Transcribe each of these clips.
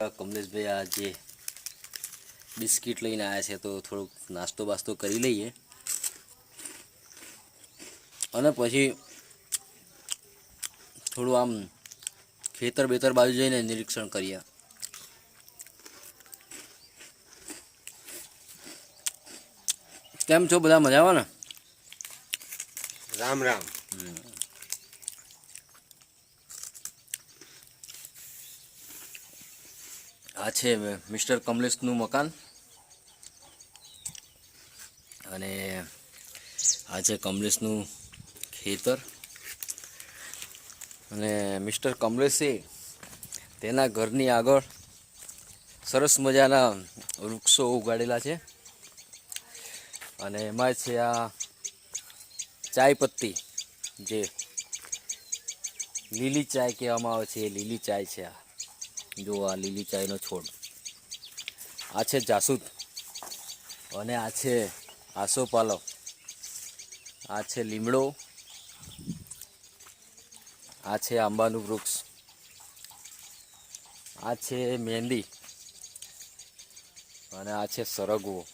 કમલેશભાઈ આ જે બિસ્કિટ લઈને આવ્યા છે તો થોડુંક નાસ્તો બાસ્તો કરી લઈએ. અને પછી થોડું આમ ખેતર બેતર બાજુ જઈને નિરીક્ષણ કરીએ. કેમ છો? બધા મજામાં ને? રામ રામ. આ છે મિસ્ટર કમલેશનું મકાન. અને આ છે કમલેશનું ખેતર. અને મિસ્ટર કમલેશે તેના ઘરની આગળ સરસ મજાના વૃક્ષો ઉગાડેલા છે. અને એમાં છે આ ચાય પત્તી જે લીલી ચાય કહેવામાં આવે છે એ લીલી ચાય છે આ. જો આ લીલી ચાયનો છોડ. આ છે જાસૂદ અને આ છે આસોપાલવ આ છે લીમડો. આ છે આંબાનું વૃક્ષ. આ છે મહેંદી અને આ છે સરગવો.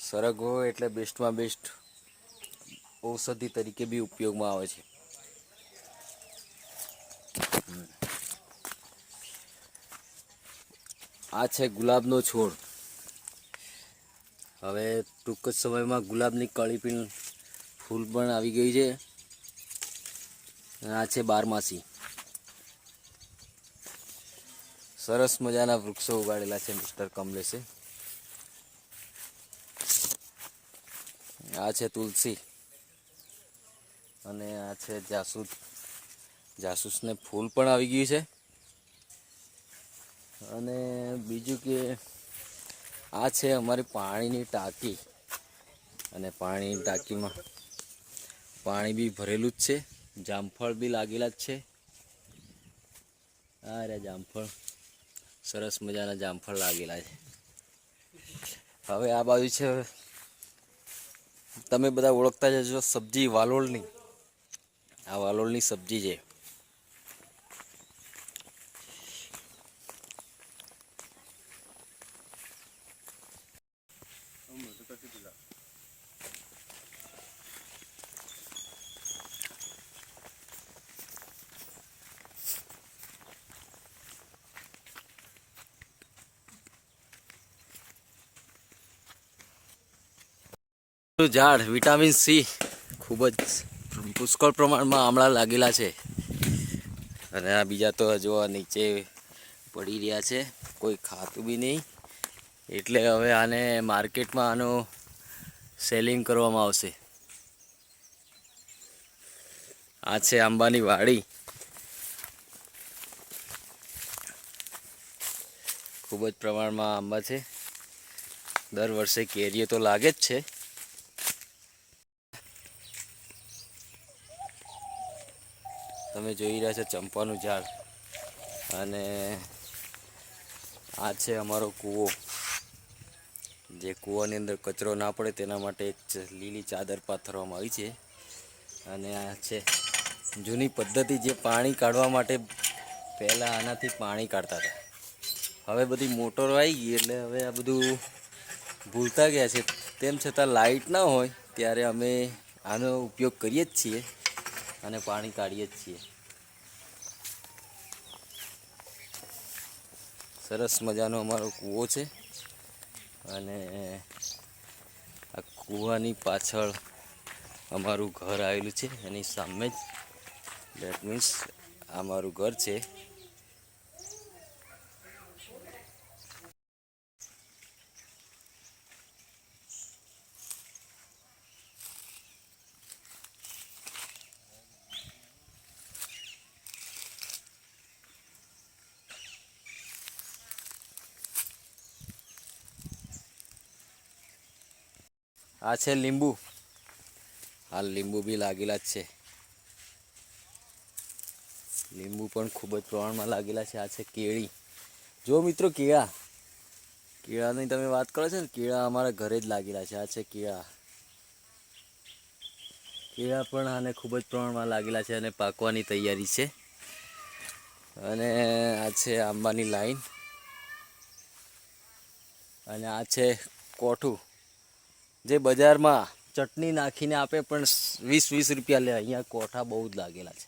સરગવો એટલે બેસ્ટમાં બેસ્ટ ઔષધિ તરીકે બી ઉપયોગમાં આવે છે. આ છે ગુલાબનો છોડ. હવે ટૂંક જ સમયમાં ગુલાબની કળી પણ ફૂલ પણ આવી ગઈ છે. આ છે બારમાસી. સરસ મજાના વૃક્ષો ઉગાડેલા છે મિસ્ટર કમલેશે. આ છે તુલસી. અને આ છે જાસૂદ. જાસૂસને ફૂલ પણ આવી ગયું છે. અને બીજું કે આ છે અમારી પાણીની ટાંકી. અને પાણીની ટાંકીમાં પાણી બી ભરેલું જ છે. જામફળ બી લાગેલા જ છે. આ રે જામફળ. સરસ મજાના જામફળ લાગેલા છે. હવે આ બાજુ છે, તમે બધા ઓળખતા જશો સબ્જી વાલોળની આ વાલોળની સબ્જી છે. ઝાડ વિટામિન સી ખૂબ જ પુષ્કળ પ્રમાણમાં આમળા લાગેલા છે. અને આ બીજા તો જો નીચે પડી રહ્યા છે. કોઈ ખાતું બી નહીં. એટલે હવે આને માર્કેટમાં આનું સેલિંગ કરવામાં આવશે. આ છે આંબાની વાડી. ખૂબ જ પ્રમાણમાં આંબા છે. દર વર્ષે કેરીઓ તો લાગે જ છે. તમે જોઈ રહ્યા છો ચંપાનું ઝાડ. અને આ છે અમારો કૂવો. જે કૂવાની અંદર કચરો ના પડે તેના માટે એક લીલી ચાદર પાથરવામાં આવી છે. અને આ છે જૂની પદ્ધતિ જે પાણી કાઢવા માટે પહેલાં આનાથી પાણી કાઢતા હતા. હવે બધી મોટરો આવી ગઈ એટલે હવે આ બધું ભૂલતા ગયા છે. તેમ છતાં લાઇટ ના હોય ત્યારે અમે આનો ઉપયોગ કરીએ જ છીએ. અને પાણી કાઢીએ જ છીએ. સરસ મજાનો અમારો કૂવો છે. અને આ કૂવાની પાછળ અમારું ઘર આવેલું છે. એની સામે જ. દેટ મીન્સ આ મારું ઘર છે. આ છે લીંબુ. હાલ લીંબુ બી લાગેલા જ છે. લીંબુ પણ ખૂબ જ પ્રમાણમાં લાગેલા છે. આ છે કેળી. જો મિત્રો કેળા. કેળાની તમે વાત કરો છો ને, કેળા અમારા ઘરે જ લાગેલા છે. આ છે કેળા. કેળા પણ આને ખૂબ જ પ્રમાણમાં લાગેલા છે અને પાકવાની તૈયારી છે. અને આ છે આંબાની લાઈન. અને આ છે કોઠું. જે બજારમાં ચટણી નાખીને આપે પણ વીસ વીસ રૂપિયા લે અહીંયા કોઠા બહુ જ લાગેલા છે.